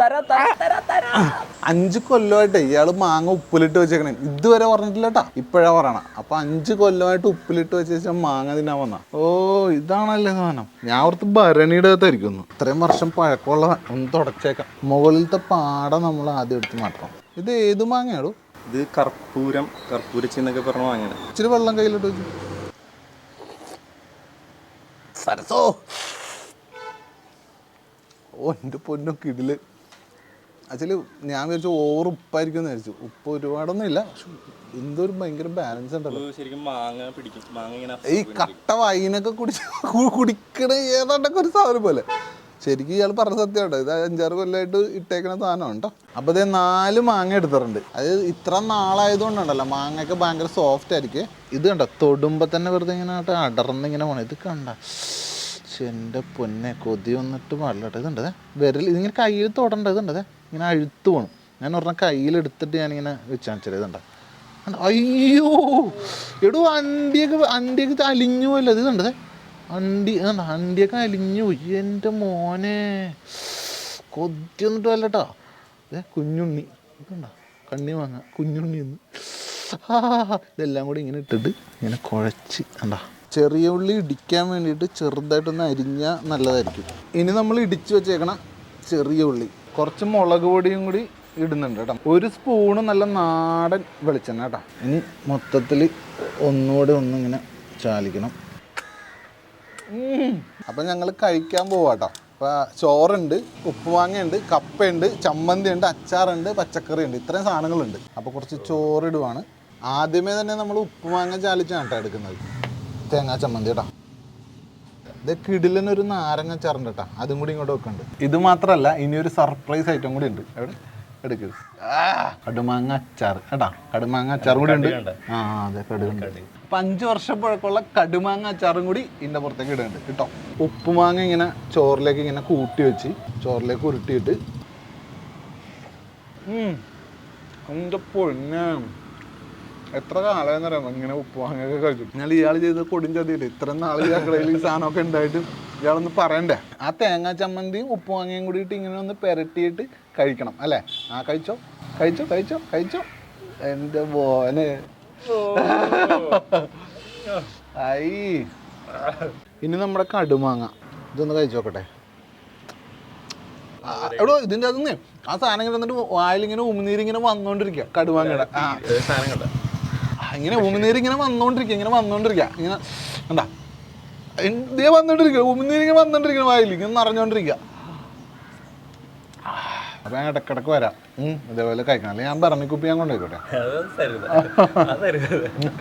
തരാ തരാ തരാ തരാ. അഞ്ച് കൊല്ലമായിട്ട് ഇയാൾ മാങ്ങ ഉപ്പിലിട്ട് വെച്ചേക്കണേ. ഇതുവരെ പറഞ്ഞിട്ടില്ല കേട്ടാ ഇപ്പോഴാ പറയണ. അപ്പൊ അഞ്ച് കൊല്ലമായിട്ട് ഉപ്പിലിട്ട് വെച്ച ശേഷം മാങ്ങ തിന്നാൻ വന്ന. ഓ ഇതാണല്ലേ സാധനം. ഞാൻ ഓർത്ത് ഭരണിയുടെ അകത്തായിരിക്കുന്നു. ഇത്രയും വർഷം പഴക്കമുള്ള ഒന്ന് തുടച്ചേക്കാം. മുകളിലത്തെ പാട നമ്മൾ ആദ്യം എടുത്ത് മാറ്റണം. ഇത് ഏത് മാങ്ങയാടോ? ഇത് കർപ്പൂരം കർപ്പൂരച്ചി എന്നൊക്കെ പറഞ്ഞ മാങ്ങയാണ്. ഇച്ചിരി വെള്ളം കയ്യിലിട്ട് വെച്ചു. സരസോ. ഓ എന്റെ പൊന്നൊക്കെ ഇതിൽ ആക്ച്വലി ഞാൻ വിചാരിച്ചു ഓവർ ഉപ്പായിരിക്കും എന്ന് വിചാരിച്ചു. ഉപ്പ് ഒരുപാടൊന്നും ഇല്ല. പക്ഷെ എന്തോ ഒരു ഭയങ്കര ബാലൻസ് ഉണ്ടല്ലോ. ശരിക്കും മാങ്ങ പിടിക്കും. മാങ്ങ ഇങ്ങനെ ഈ കട്ട വൈനൊക്കെ കുടിച്ച് കുടിക്കണ ഏതാണ്ടൊക്കെ ഒരു സാധനം പോലെ. ശരിക്കും ഇയാൾ പറഞ്ഞ സത്യമാട്ടോ. ഇത് അഞ്ചാറ് കൊല്ലമായിട്ട് ഇട്ടേക്കണ സാധനം കേട്ടോ അപ്പോൾ ഇതേ നാല് മാങ്ങ എടുത്തിട്ടുണ്ട്. അത് ഇത്ര നാളായതുകൊണ്ടുണ്ടല്ലോ മാങ്ങയൊക്കെ ഭയങ്കര സോഫ്റ്റ് ആയിരിക്കും. ഇത് കണ്ടോ തൊടുമ്പോൾ തന്നെ വെറുതെ ഇങ്ങനെ അടർന്നിങ്ങനെ പോണേ. ഇത് കണ്ട? എന്റെ പൊന്നെ കൊതി വന്നിട്ട് പാടില്ലട്ടെ ഇതുണ്ട് വിരൽ ഇതിങ്ങനെ കയ്യിൽ തൊടണ്ട? ഇതുണ്ട് ഇങ്ങനെ അഴുത്ത് പോകണം ഞാൻ പറഞ്ഞാൽ കയ്യിലെടുത്തിട്ട് ഞാനിങ്ങനെ വെച്ചാൽ ഇതുണ്ട്? അയ്യോ! എടോ അണ്ടിയൊക്കെ അണ്ടിയൊക്കെ അലിഞ്ഞു പോയല്ലോ. ഇത് ഇതുണ്ടതേ അണ്ടി അണ്ടിയൊക്കെ അലിഞ്ഞു പോയി. എന്റെ മോനെ. കൊതി വന്നിട്ട് വല്ലട്ടോ ഇതേ കുഞ്ഞുണ്ണി. ഇതുണ്ടോ കണ്ണി വാങ്ങാം കുഞ്ഞുണ്ണി എന്ന് ഇതെല്ലാം കൂടി ഇങ്ങനെ ഇട്ടിട്ട് ഇങ്ങനെ കുഴച്ച്. കണ്ടാ? ചെറിയ ഉള്ളി ഇടിക്കാൻ വേണ്ടിയിട്ട് ചെറുതായിട്ടൊന്ന് അരിഞ്ഞാൽ നല്ലതായിരിക്കും. ഇനി നമ്മൾ ഇടിച്ച് വെച്ചേക്കണ ചെറിയ ഉള്ളി. കുറച്ച് മുളക് പൊടിയും കൂടി ഇടുന്നുണ്ട് കേട്ടോ. ഒരു സ്പൂണ് നല്ല നാടൻ വെളിച്ചെണ്ണ കേട്ടോ. ഇനി മൊത്തത്തിൽ ഒന്നുകൂടെ ഒന്നിങ്ങനെ ചാലിക്കണം. അപ്പം ഞങ്ങൾ കഴിക്കാൻ പോവാട്ടോ അപ്പോൾ ചോറുണ്ട് ഉപ്പുമാങ്ങയുണ്ട് കപ്പയുണ്ട് ചമ്മന്തിയുണ്ട് അച്ചാറുണ്ട് പച്ചക്കറിയുണ്ട്. ഇത്രയും സാധനങ്ങളുണ്ട്. അപ്പോൾ കുറച്ച് ചോറിടുവാണ്. ആദ്യമേ തന്നെ നമ്മൾ ഉപ്പുമാങ്ങ ചാലിച്ചാണ് കേട്ടോ എടുക്കുന്നത്. തേങ്ങാ ചമ്മന്തി കേട്ടോ ഇത് കിടിലനൊരു നാരങ്ങ അച്ചാറുണ്ട് കേട്ടോ അതും കൂടി ഇങ്ങോട്ട് വെക്കുന്നുണ്ട് ഇത് മാത്രമല്ല ഇനി ഒരു സർപ്രൈസ് ഐറ്റം കൂടി ഉണ്ട്. എവിടെ? എടുക്കുക കടുമാങ്ങ അച്ചാർ. കേട്ടാ കടുമാങ്ങ അച്ചാർ കൂടി ഉണ്ട്. ആ അതെ കടുകുണ്ട്. അപ്പൊ അഞ്ചു വർഷം പഴക്കമുള്ള കടുമാങ്ങ അച്ചാറും കൂടി ഇതിന്റെ പുറത്തേക്ക് ഇടുന്നുണ്ട് കേട്ടോ. ഉപ്പുമാങ്ങ ഇങ്ങനെ ചോറിലേക്ക് ഇങ്ങനെ കൂട്ടി വെച്ച് ചോറിലേക്ക് ഉരുട്ടിയിട്ട്. ഉം. എന്റെ കാലം അറിയാം ഇങ്ങനെ ഉപ്പ് വാങ്ങൊക്കെ കഴിച്ചു. ഞാൻ ഇയാൾ ചെയ്ത കൊടിൻ ചതിയിട്ട് ഇത്ര നാൾ ഞങ്ങളുടെ ഈ സാധനമൊക്കെ ഉണ്ടായിട്ടും ഇയാളൊന്ന് പറയണ്ടേ? ആ തേങ്ങാ ചമ്മന്തിയും വാങ്ങിയും കൂടിയിട്ട് ഇങ്ങനെ ഒന്ന് പെരട്ടിയിട്ട് കഴിക്കണം അല്ലേ? ആ കഴിച്ചോ? കഴിച്ചോ? കഴിച്ചോ? കഴിച്ചോ? എന്റെ ബോനെ ഐ ഇനി നമ്മുടെ കടുമാങ്ങ. ഇതൊന്ന് കഴിച്ചു നോക്കട്ടെ. എടോ ഇതിന്റെ അകത്തുനിന്ന് ആ സാധനം ഇങ്ങനെ വന്നിട്ട് വായിലിങ്ങനെ ഉമിനീരിങ്ങനെ വന്നോണ്ടിരിക്കുക കടുമാങ്ങയുടെ. ആ. സാധനം ആ, ഇങ്ങനെ ഉമിനീര് ഇങ്ങനെ വന്നോണ്ടിരിക്കുക ഇങ്ങനെ വന്നോണ്ടിരിക്കുക ഇങ്ങനെ എന്താ ഇതേ വന്നോണ്ടിരിക്കുക ഉമിനീര് ഇങ്ങനെ വന്നോണ്ടിരിക്കണം വായിൽ ഇങ്ങനെ നിറഞ്ഞോണ്ടിരിക്കുക അപ്പൊ ഞാൻ ഇടക്കിടക്ക് വരാം. ഇതേപോലെ കഴിക്കണം. അല്ലെങ്കിൽ ഞാൻ ബറമിക്കുപ്പി ഞാൻ കൊണ്ടുപോയിക്കോട്ടെ?